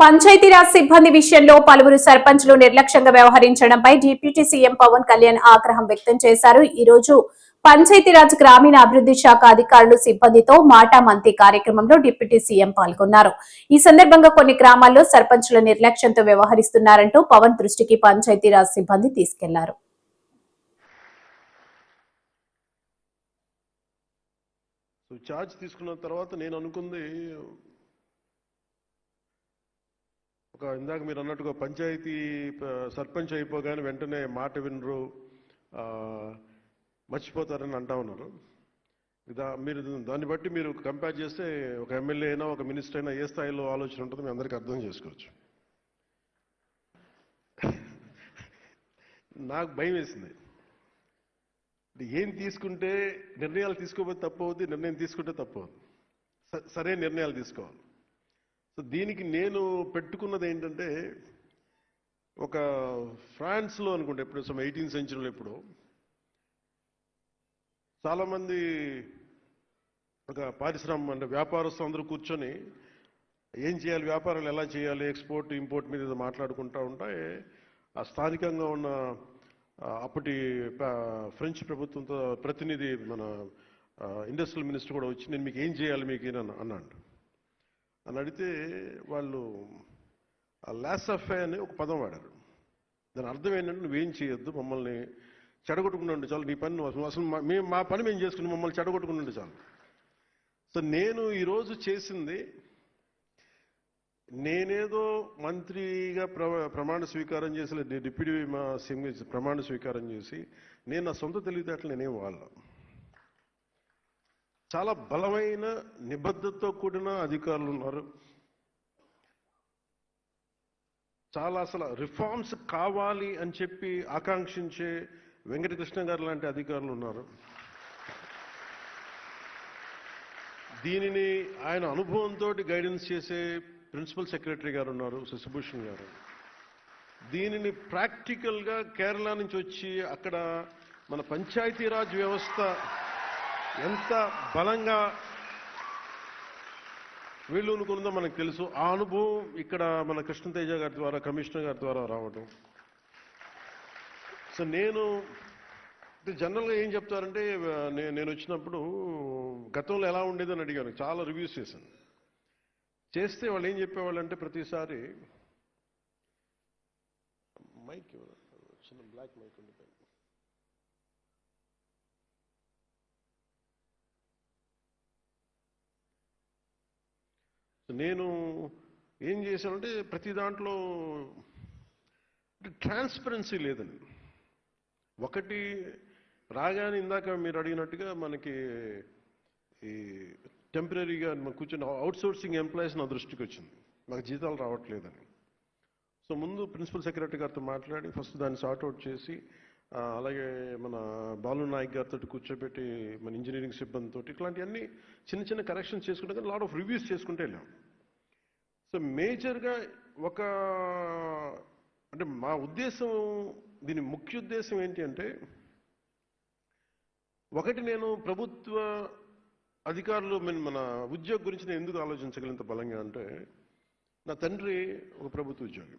పంచాయతీరాజ్ సిబ్బంది విషయంలో పలువురు సర్పంచ్లు నిర్లక్ష్యంగా వ్యవహరించడంపై డిప్యూటీ సీఎం పవన్ కళ్యాణ్ ఆగ్రహం వ్యక్తం చేశారు. ఈ రోజు పంచాయతీరాజ్ గ్రామీణ అభివృద్ధి శాఖ అధికారులు సిబ్బందితో మాటా మంతి కార్యక్రమంలో డిప్యూటీ సీఎం పాల్గొన్నారు. ఈ సందర్భంగా కొన్ని గ్రామాల్లో సర్పంచ్ల నిర్లక్ష్యంతో వ్యవహరిస్తున్నారంటూ పవన్ దృష్టికి పంచాయతీరాజ్ సిబ్బంది తీసుకెళ్ళారు. సో ఛార్జ్ తీసుకున్న తర్వాత నేను అనుకుంది ఒక ఇందాక మీరు అన్నట్టుగా పంచాయతీ సర్పంచ్ అయిపోగానే వెంటనే మాట వినరు మర్చిపోతారని అంటా ఉన్నారు. దా మీరు దాన్ని బట్టి మీరు కంపేర్ చేస్తే ఒక ఎమ్మెల్యే అయినా ఒక మినిస్టర్ అయినా ఏ స్థాయిలో ఆలోచన ఉంటుందో మీ అందరికీ అర్థం చేసుకోవచ్చు. నాకు భయం వేసింది. ఏం తీసుకుంటే నిర్ణయాలు తీసుకోకపోతే తప్పు అవుద్ది నిర్ణయం తీసుకుంటే తప్పు అవుద్ది. స- సరైన నిర్ణయాలు తీసుకోవాలి. సో దీనికి నేను పెట్టుకున్నది ఏంటంటే ఒక ఫ్రాన్స్లో అనుకుంటే ఎప్పుడు సమ్ ఎయిటీన్ సెంచురీలో ఎప్పుడు చాలామంది ఒక పారిశ్రామిక అంటే వ్యాపారస్తులు అందరూ కూర్చొని ఏం చేయాలి వ్యాపారాలు ఎలా చేయాలి ఎక్స్పోర్ట్ ఇంపోర్ట్ మీద మాట్లాడుకుంటూ ఉంటే ఆ స్థానికంగా ఉన్న అప్పటి ఫ్రెంచ్ ప్రభుత్వంతో ప్రతినిధి మన ఇండస్ట్రియల్ మినిస్టర్ కూడా వచ్చి నేను మీకు ఏం చేయాలి మీకు అని అన్నాడు. అని అడిగితే వాళ్ళు లాసఫే అని ఒక పదం వాడారు. దాని అర్థం ఏంటంటే నువ్వేం చేయొద్దు మమ్మల్ని చెడగొట్టుకుని చాలు నీ పని అసలు మా- మేము మా పని మేము చేసుకుని మమ్మల్ని చెడగొట్టుకుని ఉండి చాలు. సో నేను ఈరోజు చేసింది నేనేదో మంత్రిగా ప్ర ప్రమాణ స్వీకారం చేసి డిప్యూటీ మా సింగ్ ప్రమాణ స్వీకారం చేసి నేను నా సొంత తెలివితేటలు నేనేం వాళ్ళ చాలా బలమైన నిబద్ధతతో కూడిన అధికారులు ఉన్నారు. చాలా అసలు రిఫార్మ్స్ కావాలి అని చెప్పి ఆకాంక్షించే వెంకటకృష్ణ గారు లాంటి అధికారులు ఉన్నారు. దీనిని ఆయన అనుభవంతో గైడెన్స్ చేసే ప్రిన్సిపల్ సెక్రటరీ గారు ఉన్నారు శశిభూషణ్ గారు. దీనిని ప్రాక్టికల్గా కేరళ నుంచి వచ్చి అక్కడ మన పంచాయతీరాజ్ వ్యవస్థ ఎంత బలంగా వీళ్ళు అనుకున్నదో మనకు తెలుసు. ఆ అనుభవం ఇక్కడ మన కృష్ణతేజ గారి ద్వారా కమిషనర్ గారి ద్వారా రావడం సో నేను జనరల్గా ఏం చెప్తారంటే నేను నేను వచ్చినప్పుడు గతంలో ఎలా ఉండేదని అడిగాను. చాలా రివ్యూస్ చేశాను. చేస్తే వాళ్ళు ఏం చెప్పేవాళ్ళు అంటే ప్రతిసారి మైక్ చిన్న బ్లాక్ మైక్ ఉండిపోయింది. నేను ఏం చేశానంటే ప్రతి దాంట్లో ట్రాన్స్పరెన్సీ లేదండి. ఒకటి రాగానే ఇందాక మీరు అడిగినట్టుగా మనకి ఈ టెంపరీగా కూర్చొని అవుట్ సోర్సింగ్ ఎంప్లాయీస్ నా దృష్టికి వచ్చింది. నాకు జీతాలు రావట్లేదని. సో ముందు ప్రిన్సిపల్ సెక్రటరీ గారితో మాట్లాడి ఫస్ట్ దాన్ని సార్ట్అవుట్ చేసి అలాగే మన బాలు నాయక్ గారితో కూర్చోబెట్టి మన ఇంజనీరింగ్ సిబ్బందితో ఇట్లాంటివన్నీ చిన్న చిన్న కరెక్షన్స్ చేసుకుంటే కానీ లాట్ ఆఫ్ రివ్యూస్ చేసుకుంటే వెళ్ళాం సో మేజర్గా ఒక అంటే మా ఉద్దేశం దీని ముఖ్య ఉద్దేశం ఏంటి అంటే ఒకటి నేను ప్రభుత్వ అధికారులు మన మన ఉద్యోగం గురించి నేను ఎందుకు ఆలోచించగలిగినంత బలంగా అంటే నా తండ్రి ఒక ప్రభుత్వ ఉద్యోగి.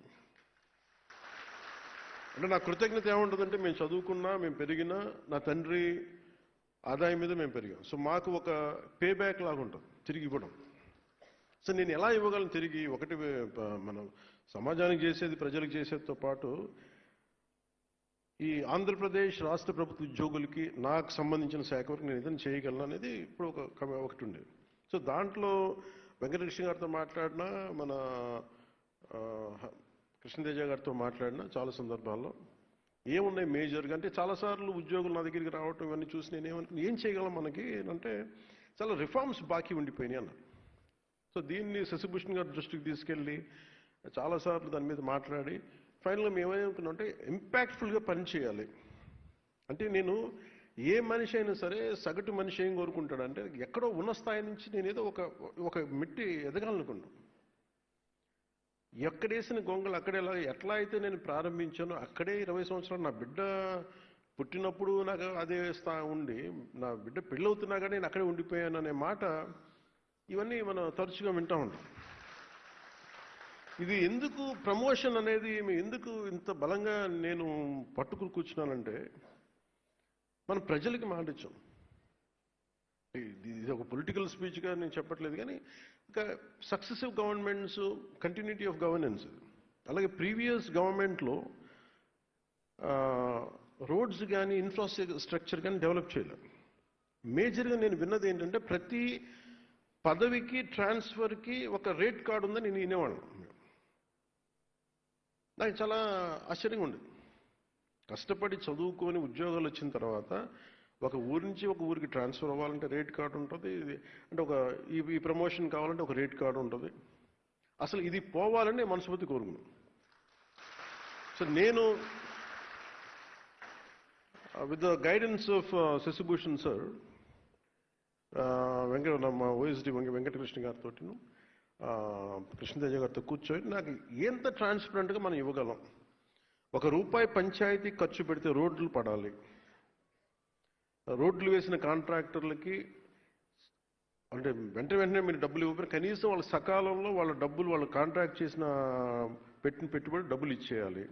అంటే నా కృతజ్ఞత ఏముంటుందంటే మేము చదువుకున్నా మేము పెరిగినా నా తండ్రి ఆదాయం మీద మేము పెరిగాం. సో మాకు ఒక పే బ్యాక్ లాగా ఉంటుంది తిరిగి ఇవ్వడం. సో నేను ఎలా ఇవ్వగలను తిరిగి? ఒకటి మనం సమాజానికి చేసేది ప్రజలకు చేసేదితో పాటు ఈ ఆంధ్రప్రదేశ్ రాష్ట్ర ప్రభుత్వ ఉద్యోగులకి నాకు సంబంధించిన శాఖ వరకు నేను ఏదైనా చేయగలను అనేది ఇప్పుడు ఒక ఒకటి ఉండేది. సో దాంట్లో వెంకటకృష్ణ గారితో మాట్లాడినా మన కృష్ణతేజ గారితో మాట్లాడిన చాలా సందర్భాల్లో ఏమున్నాయి మేజర్గా? అంటే చాలాసార్లు ఉద్యోగులు నా దగ్గరికి రావటం ఇవన్నీ చూసి నేను ఏమనుకున్నాను ఏం చేయగలం మనకి? అంటే చాలా రిఫార్మ్స్ బాకీ ఉండిపోయినాయి అన్న సో దీన్ని శశిభూషణ్ గారి దృష్టికి తీసుకెళ్ళి చాలాసార్లు దాని మీద మాట్లాడి ఫైనల్గా మేము ఏమనుకున్నాం అంటే ఇంపాక్ట్ఫుల్గా పనిచేయాలి అంటే నేను ఏ మనిషి అయినా సరే సగటు మనిషి ఏం కోరుకుంటాడంటే ఎక్కడో ఉన్న స్థాయి నుంచి నేనేదో ఒక ఒక మిట్టి ఎదగాలనుకున్నాను ఎక్కడేసిన గొంగలు అక్కడే ఎట్లా అయితే నేను ప్రారంభించానో అక్కడే ఇరవై సంవత్సరాలు నా బిడ్డ పుట్టినప్పుడు నాకు అదే స్థా ఉండి నా బిడ్డ పెళ్ళవుతున్నా కానీ నేను అక్కడే ఉండిపోయాను అనే మాట ఇవన్నీ మనం తరచుగా వింటా ఉంటాం. ఇది ఎందుకు ప్రమోషన్ అనేది ఎందుకు ఇంత బలంగా నేను పట్టుకుని కూర్చున్నానంటే మనం ప్రజలకి మాట ఇచ్చాం. ఇది ఇది ఒక పొలిటికల్ స్పీచ్గా నేను చెప్పట్లేదు కానీ ఇంకా successive governments continuity of governance అలాగే ప్రీవియస్ గవర్నమెంట్లో రోడ్స్ కానీ ఇన్ఫ్రాస్ట్రక్చర్ కానీ డెవలప్ చేయలేదు మేజర్గా నేను విన్నది ఏంటంటే ప్రతి పదవికి ట్రాన్స్ఫర్కి ఒక రేట్ కార్డు ఉందని నేను వినేవాళ్ళం నాకు చాలా ఆశ్చర్యంగా ఉండేది. కష్టపడి చదువుకొని ఉద్యోగాలు వచ్చిన తర్వాత ఒక ఊరి నుంచి ఒక ఊరికి ట్రాన్స్ఫర్ అవ్వాలంటే రేట్ కార్డు ఉంటుంది ఇది అంటే ఒక ఈ ఈ ప్రమోషన్ కావాలంటే ఒక రేట్ కార్డు ఉంటుంది. అసలు ఇది పోవాలని మనస్ఫూర్తి కోరుకున్నాను సో నేను with the guidance of Shashibhushan sir Venkata మా ఓఎస్డి వెంక వెంకటకృష్ణ గారితో uh, కృష్ణతేజ గారితో కూర్చొని నాకు ఎంత ట్రాన్స్పరెంట్గా మనం ఇవ్వగలం. ఒక రూపాయి పంచాయతీ ఖర్చు పెడితే రోడ్లు పడాలి. రోడ్లు వేసిన కాంట్రాక్టర్లకి అంటే వెంట వెంటనే మీరు డబ్బులు ఇవ్వకపోయినా కనీసం వాళ్ళ సకాలంలో వాళ్ళ డబ్బులు వాళ్ళు కాంట్రాక్ట్ చేసిన పెట్టిన పెట్టుబడి డబ్బులు ఇచ్చేయాలి.